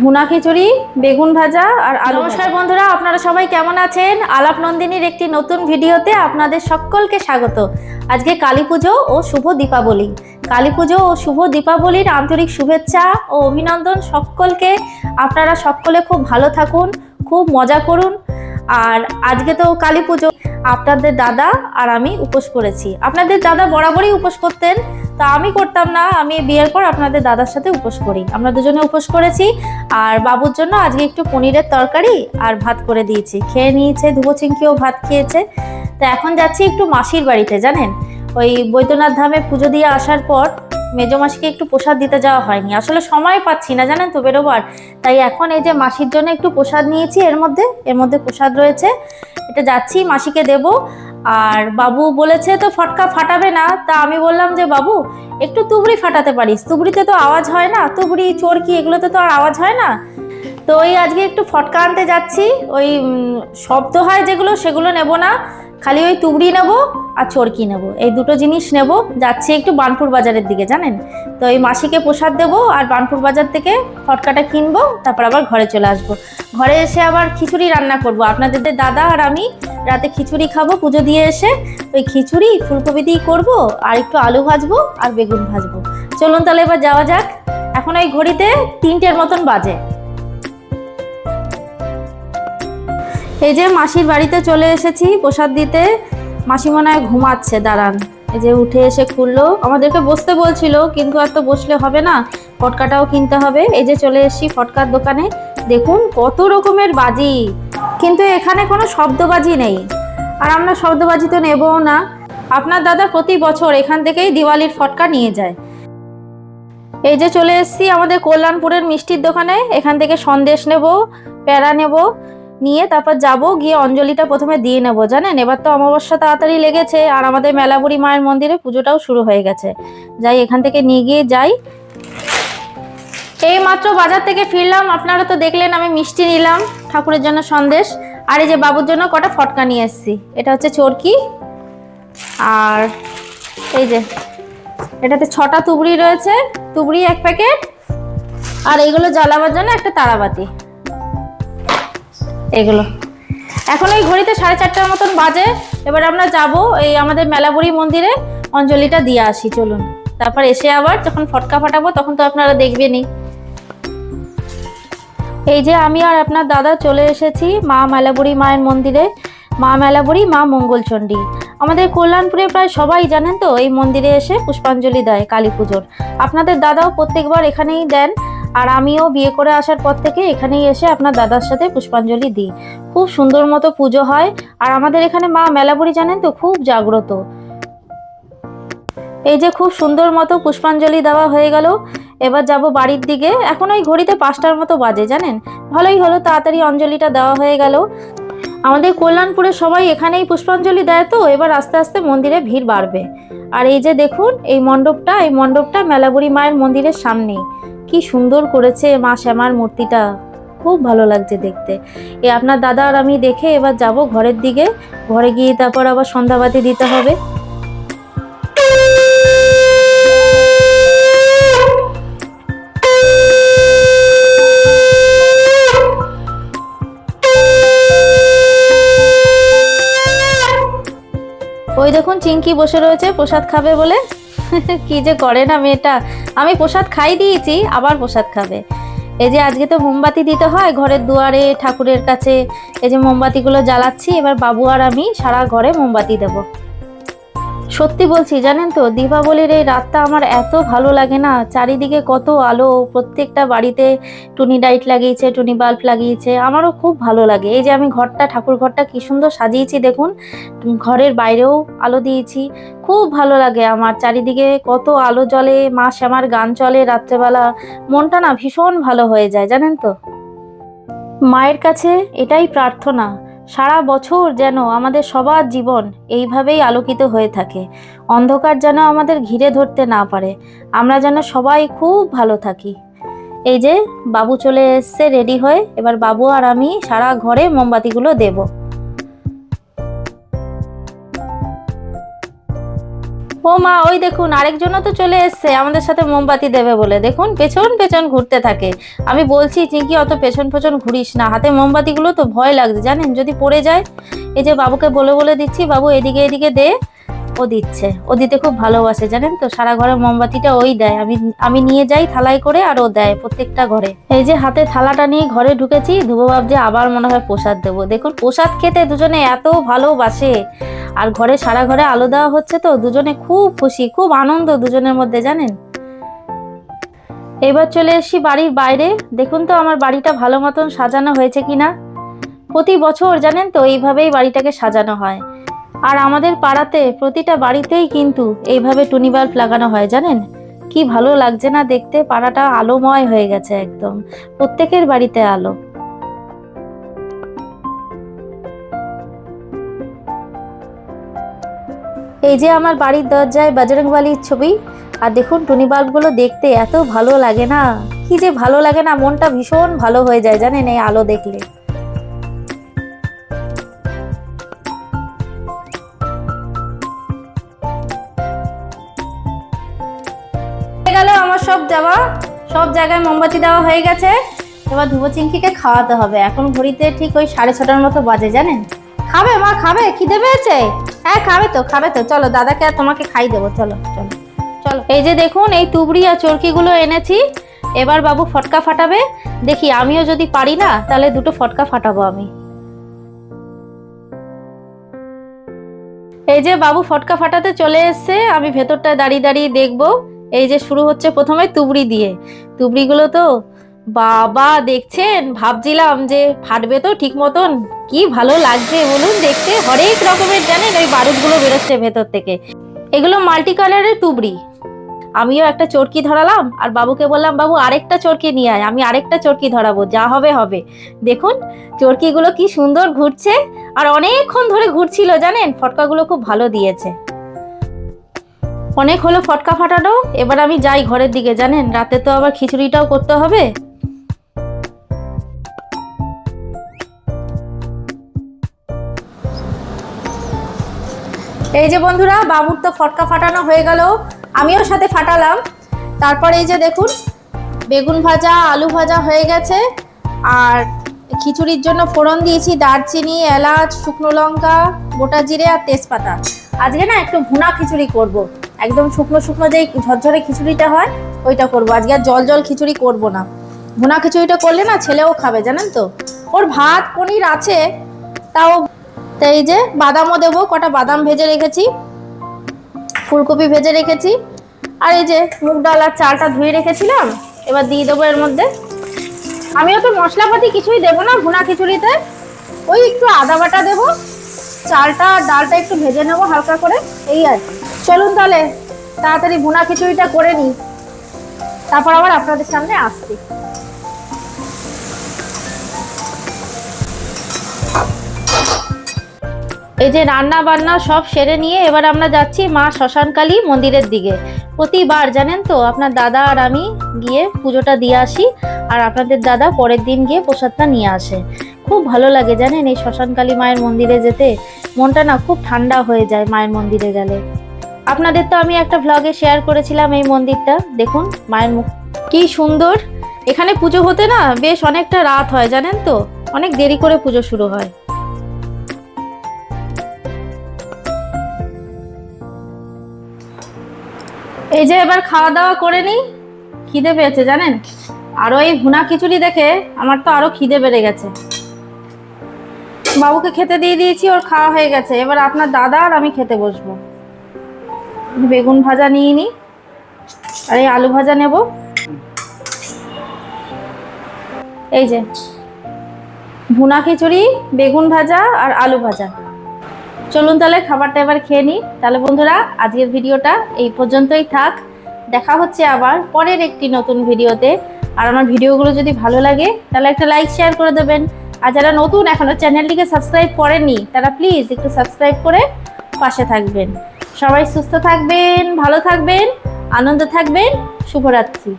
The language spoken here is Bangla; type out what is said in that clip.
ভুনা খিচুড়ি, বেগুন ভাজা আর আলু নমস্কার বন্ধুরা, আপনারা সবাই কেমন আছেন? আলাপ নন্দিনীর একটি নতুন ভিডিওতে আপনাদের সকলকে স্বাগত। আজকে কালী পুজো ও শুভ দীপাবলি। কালী পুজো ও শুভ দীপাবলির আন্তরিক শুভেচ্ছা ও অভিনন্দন সকলকে। আপনারা সকলে খুব ভালো থাকুন, খুব মজা করুন। আর আজকে তো কালী পুজো। আপনাদের দাদা আর আমি উপোস করেছি। আপনাদের দাদা বরাবরই উপোস করতেন। তা আমি করতাম না, আমি বিয়ের পর আপনাদের দাদার সাথে উপোস করি। আমরা দুজনে উপোস করেছি, আর বাবুর জন্য আজকে একটু পনিরের তরকারি আর ভাত করে দিয়েছি। খেয়ে নিয়েছে, ধুবো চিংকিও ভাত খেয়েছে। তো এখন যাচ্ছি একটু মাসির বাড়িতে, জানেন? ওই বৈদ্যনাথ ধামে পুজো দিয়ে আসার পর মেজো মাসিকে একটু প্রসাদ দিতে যাওয়া হয়নি। আসলে সময় পাচ্ছি না, জানেন তো, বেরোবার। তাই এখন এই যে মাসির জন্য একটু প্রসাদ নিয়েছি, এর মধ্যে এর মধ্যে প্রসাদ রয়েছে। এটা যাচ্ছি, মাসিকে দেব। আর বাবু বলেছে তো ফটকা ফাটাবে না। তা আমি বললাম যে, বাবু, একটু তুবড়ি ফাটাতে পারিস। তুবড়িতে তো আওয়াজ হয় না। তুবড়ি, চোরকি, এগুলোতে তো আর আওয়াজ হয় না। তো ওই আজকে একটু ফটকা আনতে যাচ্ছি। ওই শব্দ হয় যেগুলো, সেগুলো নেব না। খালি ওই তুবড়ি নেব আর চরকি নেব। এই দুটো জিনিস নেব। যাচ্ছি একটু বানপুর বাজারের দিকে, জানেন? তো এই মাসিকে প্রসাদ দেব আর বানপুর বাজার থেকে ফটকাটা কিনবো, তারপর আবার ঘরে চলে আসব। ঘরে এসে আবার খিচুড়ি রান্না করব। আপনাদের দাদা আর আমি রাতে খিচুড়ি খাব, পুজো দিয়ে এসে ওই খিচুড়ি, ফুলকপি দিয়ে করব আর একটু আলু ভাজবো আর বেগুন ভাজবো। চলুন তাহলে এবার যাওয়া যাক। এখন ওই ঘড়িতে তিনটের মতন বাজে। এই যে মাসির বাড়িতে চলে এসেছি, প্রসাদ দিতে। মাসি মনে হয় ঘুমাচ্ছে, দাঁড়ান। এই যে উঠে এসে খুললো। আমাদেরকে বসতে বলছিল, কিন্তু আর তো বসলে হবে না। ফটকাটাও কিনতে হবে। এই যে চলে এসেছি ফটকার দোকানে। দেখুন কত রকমের বাজি। কিন্তু এখানে কোনো শব্দবাজি নেই। আর আমরা শব্দবাজি তো নেবও না। আপনার দাদা প্রতি বছর এখান থেকেই দিওয়ালির ফটকা নিয়ে যায়। এই যে চলে এসেছি আমাদের কল্যাণপুরের মিষ্টির দোকানে। এখান থেকে সন্দেশ নেব, প্যারা নেব। নিয়ে তারপর যাব, গিয়ে অঞ্জলিটা প্রথমে দিয়ে নেব, জানেন? এবার তো অমাবস্যা তাড়াতাড়ি লেগেছে, আর আমাদের মেলাবুড়ি মায়ের মন্দিরে পুজোটাও শুরু হয়ে গেছে। যাই, এখান থেকে নিয়ে গিয়ে যাই। এই মাত্র বাজার থেকে ফিরলাম, আপনারা তো দেখলেন আমি মিষ্টি নিলাম, ঠাকুরের জন্য সন্দেশ। আর এই যে বাবুর জন্য কটা ফটকা নিয়ে এসেছি, এটা হচ্ছে চরকি, আর এই যে, এটাতে ছটা তুবড়ি রয়েছে, তুবড়ি এক প্যাকেট, আর এইগুলো জ্বালাবার জন্য একটা তারাবাতি। এগুলো। এখন ওই ঘড়িতে সাড়ে চারটার মতন বাজে। এবার আমরা যাব এই আমাদের মেলাবুড়ি মন্দিরে। অঞ্জলিটা দিয়ে আসি, চলুন। তারপর এসে আবার যখন ফটকা ফাটাবো, তখন তো আপনারা দেখবেনই। এই যে আমি আর আপনার দাদা চলে এসেছি মা মেলাবুড়ি মায়ের মন্দিরে। মা মেলাবুড়ি মা মঙ্গলচণ্ডী। আমাদের কল্যাণপুরে প্রায় সবাই জানেন তো, এই মন্দিরে এসে পুষ্পাঞ্জলি দেয় কালী পুজোর। আপনাদের দাদাও প্রত্যেকবার এখানেই দেন। আর আমিও বিয়ে করে আসার পর থেকে এখানেই এসে আপনার দাদার সাথে পুষ্পাঞ্জলি দিই। খুব সুন্দর মতো পুজো হয়। আর আমাদের এখানে মা মেলাবুড়ি জানেন তো, খুব জাগ্রত। এই যে খুব সুন্দর মতো পুষ্পাঞ্জলি দেওয়া হয়ে গেল। এবার যাব বাড়ির দিকে। এখন ওই ঘড়িতে পাঁচটার মতো বাজে, জানেন? ভালোই হলো, তাড়াতাড়ি অঞ্জলিটা দেওয়া হয়ে গেল। আমাদের কল্যাণপুরে সবাই এখানেই পুষ্পাঞ্জলি দেয় তো, এবার আস্তে আস্তে মন্দিরে ভিড় বাড়বে। আর এই যে দেখুন, এই মণ্ডপটা এই মণ্ডপটা মেলাবুড়ি মায়ের মন্দিরের সামনেই। কি সুন্দর করেছে মা শ্যামার মূর্তিটা। খুব ভালো লাগছে দেখতে। এ আপনার দাদা আর আমি দেখে এবার যাব ঘরের দিকে। ঘরে গিয়ে তারপর আবার সন্ধ্যাবাতি দিতে হবে। ওই দেখুন চিঙ্কি বসে রয়েছে, প্রসাদ খাবে বলে। কি যে করে না মেয়েটা। আমি প্রসাদ খাই দিয়েছি, আবার প্রসাদ খাবে। এই যে আজকে তো মোমবাতি দিতে হয়, ঘরের দুয়ারে, ঠাকুরের কাছে, এই যে মোমবাতিগুলো জ্বালাচ্ছি, এবার বাবু আর আমি সারা ঘরে মোমবাতি দেব। সত্যি বলছি, জানেন তো, দীপাবলির এই রাতটা আমার এত ভালো লাগে না। চারিদিকে কত আলো, প্রত্যেকটা বাড়িতে টুনি লাইট লাগিয়েছে, টুনি বাল্ব লাগিয়েছে, আমারও খুব ভালো লাগে। এই যে আমি ঘরটা, ঠাকুর ঘরটা কি সুন্দর সাজিয়েছি, দেখুন ঘরের বাইরেও আলো দিয়েছি, খুব ভালো লাগে আমার। চারিদিকে কত আলো জ্বলে, মা শ্যামার গান চলে রাত্রেবেলা, মনটা না ভীষণ ভালো হয়ে যায়, জানেন তো। মায়ের কাছে এটাই প্রার্থনা সারা বছর যেন আমাদের সবার জীবন এইভাবেই আলোকিত হয়ে থাকে। অন্ধকার যেন আমাদের ঘিরে ধরতে না পারে। আমরা যেন সবাই খুব ভালো থাকি। এই যে, বাবু চলে এসছে রেডি হয়ে। এবার বাবু আর আমি সারা ঘরে মোমবাতিগুলো দেবো। ও মা, ওই দেখুন, আরেকজনও তো চলে এসছে। আমাদের সাথে মোমবাতি দেবে বলে। দেখুন, পেছন পেছন ঘুরতে থাকে। আমি বলছি, চিঙ্কি, অত পেছন পেছন ঘুরিস না। হাতে মোমবাতিগুলো তো ভয় লাগছে, জানেন? যদি পড়ে যায়, এই যে বাবুকে বলে বলে দিচ্ছি, বাবু এদিকে এদিকে দে। ও দিচ্ছে। ও দিতে খুব ভালোবাসে, জানেন তো? সারা ঘরে মোমবাতিটা ওই দেয়। আমি আমি নিয়ে যাই থালায় করে আর ও দেয় প্রত্যেকটা ঘরে। এই যে হাতে থালাটা নিয়ে ঘরে ঢুকেছি, ধুবো ভাবছি আবার মনে হয় প্রসাদ দেবো। দেখুন, প্রসাদ খেতে দুজনে এত ভালোবাসে। আর ঘরে সারা ঘরে আলো দেওয়া হচ্ছে তো, দুজনে খুব খুশি, খুব আনন্দ দুজনের মধ্যে, জানেন? এবার চলে এসেছি বাড়ির বাইরে। দেখুন তো আমার বাড়িটা ভালো মতন সাজানো হয়েছে কিনা। প্রতি বছর, জানেন তো, এইভাবেই বাড়িটাকে সাজানো হয়। আর আমাদের পাড়াতে প্রতিটা বাড়িতেই কিন্তু এইভাবে টুনি বাল্ব লাগানো হয়, জানেন? কি ভালো লাগছে না দেখতে, পাড়াটা আলোময় হয়ে গেছে একদম। প্রত্যেকের বাড়িতে আলো। এই যে আমার বাড়ির দরজায় বজরংবালির ছবি। আর দেখুন, টুনি বাল্বগুলো দেখতে এত ভালো লাগে না। কি যে ভালো লাগে না, মনটা ভীষণ ভালো হয়ে যায় জানেন এই আলো দেখলে। গেল আমার সব দেওয়া। সব জায়গায় মোমবাতি দেওয়া হয়ে গেছে। এবার ধুবো চিংকিকে খাওয়াতে হবে। এখন ঘড়িতে ঠিক ওই সাড়ে ছটার মতো বাজে, জানেন? খাবে, মা খাবে? খিদে পেয়েছে? হ্যাঁ খাবে তো খাবে তো। চলো, দাদাকে আর তোমাকে খাই দেবো। চলো চলো চলো। এই যে দেখুন, এই তুবড়ি আর চরকিগুলো এনেছি। এবার বাবু ফটকা ফাটাবে। দেখি, আমিও যদি পারি না, তাহলে দুটো ফটকা ফাটাবো আমি। এই যে বাবু ফটকা ফাটাতে চলে এসছে। আমি ভেতরটায় দাঁড়িয়ে দাঁড়িয়ে দেখব। এই যে শুরু হচ্ছে প্রথমে তুবড়ি দিয়ে। তুবড়িগুলো তো বাবা দেখছেন? ভাবছিলাম যে ফাটবে তো ঠিক মতন। কি ভালো লাগছে বলুন দেখতে। হরেক রকমের, জানেন? ওই বারুদগুলো বেরোচ্ছে ভেতর থেকে। এগুলো মাল্টি কালারের তুবড়ি। আমিও একটা চরকি ধরালাম, আর বাবুকে বললাম, বাবু, আরেকটা চরকি নিয়ে আয়। আমি আরেকটা চরকি ধরাবো। যা হবে হবে। দেখুন, চরকিগুলো কি সুন্দর ঘুরছে, আর অনেকক্ষণ ধরে ঘুরছিল, জানেন? ফটকাগুলো খুব ভালো দিয়েছে। অনেক হলো ফটকা ফাটানো। এবার আমি যাই ঘরের দিকে, জানেন? রাতে তো আবার খিচুড়িটাও করতে হবে। এই যে বন্ধুরা, বাবুর তো ফটকা ফাটানো হয়ে গেল। আমিও সাথে ফাটালাম। তারপরে এই যে দেখুন, বেগুন ভাজা, আলু ভাজা হয়ে গেছে। আর খিচুড়ির জন্য ফোড়ন দিয়েছি, দারচিনি, এলাচ, শুকনো লঙ্কা, গোটা জিরে আর তেজপাতা। আজকে না একটু ভুনা খিচুড়ি করব। একদম শুকনো শুকনো যেই ঝরঝরে খিচুড়িটা হয়, ওইটা করব। আজকে আর জল জল খিচুড়ি করব না। ভুনা খিচুড়িটা করলে না ছেলেও খাবে, জানেন তো? ওর ভাত, পনির আছে, তাও তো এই যে বাদামও দেবো, কটা বাদাম ভেজে রেখেছি, ফুলকপি ভেজে রেখেছি, আর এই যে মুগ ডাল আর চালটা ধুয়ে রেখেছিলাম, এবার দিয়ে দেবো এর মধ্যে আমিও তো মশলাপাতি কিছুই দেবো না, ভুনা খিচুড়িতে, ওই একটু আদা বাটা দেবো, চালটা আর ডালটা একটু ভেজে নেব হালকা করে, এই আর। চলুন তাহলে, তাড়াতাড়ি ভুনা খিচুড়িটা করে নিই, তারপর আবার আপনাদের সামনে আসছি এই যে রান্না বান্না সব সেরে নিয়ে এবার আমরা যাচ্ছি মা শ্মশানকালী মন্দিরের দিকে। প্রতিবার, জানেন তো, আপনার দাদা আর আমি গিয়ে পুজোটা দিয়ে আসি আর আপনাদের দাদা পরের দিন গিয়ে প্রসাদটা নিয়ে আসে। খুব ভালো লাগে, জানেন, এই শ্মশানকালী মায়ের মন্দিরে যেতে। মনটা না খুব ঠান্ডা হয়ে যায় মায়ের মন্দিরে গেলে। আপনাদের তো আমি একটা ভ্লগে শেয়ার করেছিলাম এই মন্দিরটা। দেখুন, মায়ের মুখ কি সুন্দর। এখানে পুজো হতে না বেশ অনেকটা রাত হয়, জানেন তো? অনেক দেরি করে পুজো শুরু হয়। এই যে এবার খাওয়া দাওয়া করে নিই, খিদে পেয়েছে জানেন? আরও এই ভুনা খিচুড়ি দেখে আমার তো আরও খিদে বেড়ে গেছে। বাবুকে খেতে দিয়ে দিয়েছি, ওর খাওয়া হয়ে গেছে। এবার আপনার দাদা আর আমি খেতে বসবো। বেগুন ভাজা নিয়ে নিই আর এই আলু ভাজা নেব। এই যে, ভুনা খিচুড়ি, বেগুন ভাজা আর আলু ভাজা। চলুন তাহলে খাবারটা এবার খেয়ে নিই। তাহলে বন্ধুরা, আজকের ভিডিওটা এই পর্যন্তই থাক। দেখা হচ্ছে আবার পরের একটি নতুন ভিডিওতে। আর আমার ভিডিওগুলো যদি ভালো লাগে, তাহলে একটা লাইক শেয়ার করে দেবেন। আর যারা নতুন এখনও চ্যানেলটিকে সাবস্ক্রাইব করেননি, তারা প্লিজ একটু সাবস্ক্রাইব করে পাশে থাকবেন। সবাই সুস্থ থাকবেন, ভালো থাকবেন, আনন্দ থাকবেন। শুভরাত্রি।